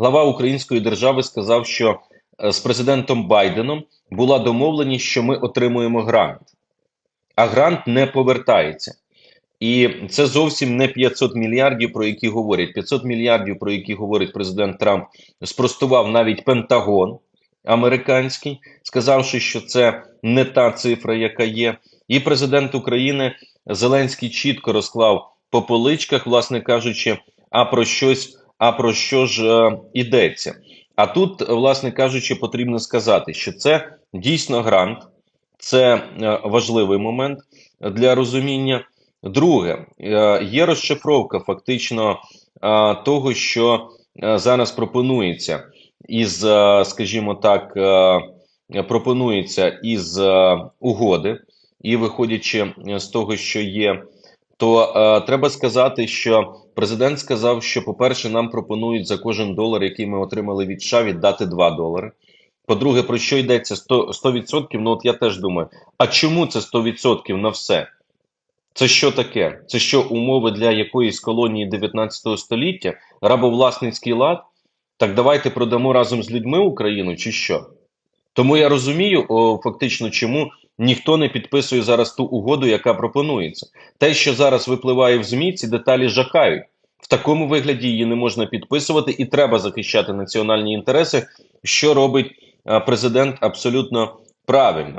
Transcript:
глава української держави сказав, що е, з президентом Байденом була домовленість, що ми отримуємо грант, а грант не повертається. І це зовсім не 500 мільярдів, про які говорять. 500 мільярдів, про які говорить президент Трамп, спростував навіть Пентагон американський, сказавши, що це не та цифра, яка є. І президент України Зеленський чітко розклав по поличках, власне кажучи, а про щось, а про що ж е, йдеться. А тут, власне кажучи, потрібно сказати, що це дійсно грант, це е, важливий момент для розуміння. Друге, е, є розшифровка фактично е, того, що зараз пропонується із, скажімо так, пропонується із угоди, і виходячи з того, що є, то е, треба сказати, що президент сказав, що, по-перше, нам пропонують за кожен долар, який ми отримали від США, віддати 2 долари. По-друге, про що йдеться 100%, 100%? Ну, от я теж думаю, а чому це 100% на все? Це що таке? Це що умови для якоїсь колонії 19 століття, рабовласницький лад? Так давайте продамо разом з людьми Україну, чи що? Тому я розумію, о, фактично, чому ніхто не підписує зараз ту угоду, яка пропонується. Те, що зараз випливає в ЗМІ, ці деталі жахають. В такому вигляді її не можна підписувати, і треба захищати національні інтереси, що робить е, президент абсолютно правильно.